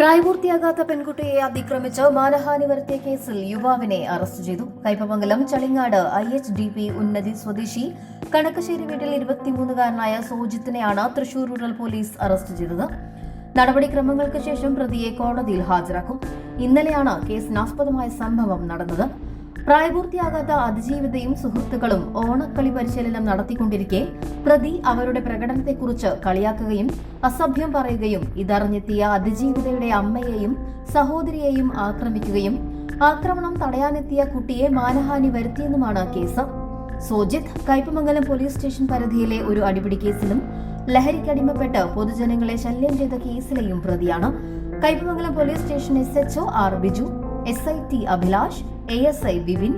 പ്രായപൂർത്തിയാകാത്ത പെൺകുട്ടിയെ അതിക്രമിച്ച് മാനഹാനി വരുത്തിയ കേസിൽ യുവാവിനെ അറസ്റ്റ് ചെയ്തു. Kaipamangalam Chalingad I H D P ഉന്നതി സ്വദേശി കണക്കശ്ശേരി വീട്ടിൽ ഇരുപത്തിമൂന്നുകാരനായ സോജിത്തിനെയാണ് തൃശൂർ റൂറൽ പോലീസ് അറസ്റ്റ് ചെയ്തത്. നടപടിക്രമങ്ങൾക്ക് ശേഷം പ്രതിയെ കോടതിയിൽ ഹാജരാക്കും. ഇന്നലെയാണ് കേസിനാസ്പദമായ സംഭവം നടന്നത്. പ്രായപൂർത്തിയാകാത്ത അതിജീവിതയും സുഹൃത്തുക്കളും ഓണക്കളി പരിശീലനം നടത്തിക്കൊണ്ടിരിക്കെ പ്രതി അവരുടെ പ്രകടനത്തെക്കുറിച്ച് കളിയാക്കുകയും അസഭ്യം പറയുകയും ഇതറിഞ്ഞെത്തിയ അതിജീവിതയുടെ അമ്മയെയും സഹോദരിയെയും ആക്രമിക്കുകയും ആക്രമണം തടയാനെത്തിയ കുട്ടിയെ മാനഹാനി വരുത്തിയെന്നുമാണ് കേസ്. സോജിത്ത് കയ്പമംഗലം പോലീസ് സ്റ്റേഷൻ പരിധിയിലെ ഒരു അടിപിടി കേസിലും ലഹരിക്കടിമപ്പെട്ട് പൊതുജനങ്ങളെ ശല്യം ചെയ്ത കേസിലെയും പ്രതിയാണ്. Kaipamangalam police station S H O R Biju S I T Abhilash A S I Vipin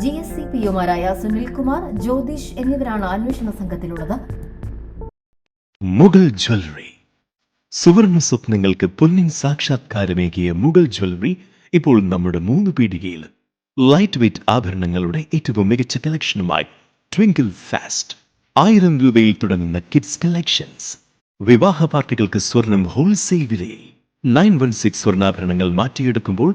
G S C P ഒമാരായ Sunilkumar Jyothish എന്നിവരാണ് അന്വേഷണ സംഘത്തിലുള്ളത്. മുഗൾ ജ്വല്ലറി. സുവർണ സ്വപ്നങ്ങൾക്ക് പൊന്നിൻ സാക്ഷാത്കാരമേകിയ മുഗൾ ജ്വല്ലറി ഇപ്പോൾ നമ്മുടെ മൂന്ന് പീടികയിൽ. ലൈറ്റ് വെയ്റ്റ് ആഭരണങ്ങളുടെ ഏറ്റവും മികച്ച കളക്ഷനുമായി ട്വിങ്കിൾ ഫാസ്റ്റ് ആയിരം രൂപയിൽ തുടങ്ങുന്ന കിഡ്സ് കളക്ഷൻസ് വിവാഹ പാർട്ടികൾക്ക് സ്വർണം ഹോൾസെയിൽ വിലയിൽ. നയൻ വൺ സിക്സ് സ്വർണാഭരണങ്ങൾ മാറ്റിയെടുക്കുമ്പോൾ